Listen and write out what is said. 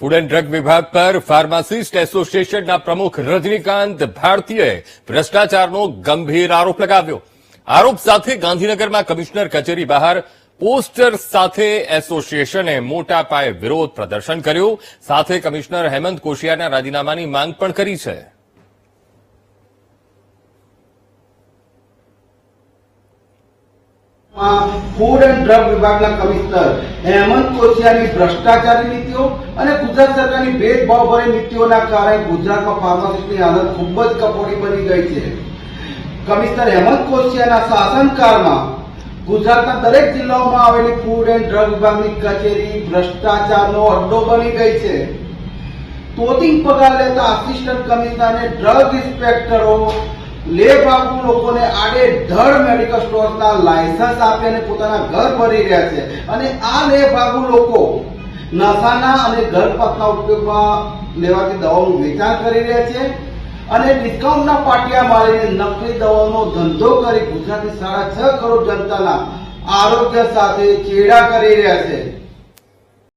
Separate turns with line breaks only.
Food and drug વિભાગ પર pharmacist એસોસિએશનના પ્રમુખ રજનીકાંત ભારતીએ ભ્રષ્ટાચારનો ગંભીર આરોપ લગાવ્યો. આરોપ સાથે ગાંધીનગરમાં કમિશનર કચેરી બહાર પોસ્ટર સાથે એસોસિએશને મોટા પાયે વિરોધ પ્રદર્શન કર્યું. સાથે કમિશનર હેમંત કોશિયાના રાજીનામાની માંગ પણ કરી છે.
ફૂડ એન્ડ ડ્રગ વિભાગના કમિશનર. હેમંત કોશિયાની ભ્રષ્ટાચારી નીતિઓ અને ગુજરાત સરકારની ભેદભાવભરી નીતિઓના કારણે ગુજરાતમાં ફાર્માસિસ્ટની હાલત ખૂબ જ કફોડી બની ગઈ છે. કમિશનર હેમંત કોશિયાના શાસનકાળમાં ગુજરાતના દરેક જિલ્લાઓમાં આવેલી ફૂડ એન્ડ ડ્રગ વિભાગની કચેરી ભ્રષ્ટાચારનો અડ્ડો બની ગઈ છે. તોતિંગ પગાર લેતા આસિસ્ટન્ટ કમિશનર અને ડ્રગ ઇન્સ્પેક્ટરો લેબાગુ લોકોને આડે ધડ મેડિકલ સ્ટોર્સના લાયસન્સ આપી પોતાના ઘર ભરી રહ્યા છે. અને આ લેબાગુ લોકો નશાના અને ઘરપતના ઉપયોગમાં લેવાતી દવાઓનું વેચાણ કરી રહ્યા છે અને ડિસ્કાઉન્ટના પાટિયા મારીને નકલી દવાનો ધંધો કરી ગુજરાતની સાડા છ કરોડ જનતાના આરોગ્ય સાથે ચેડા કરી રહ્યા છે.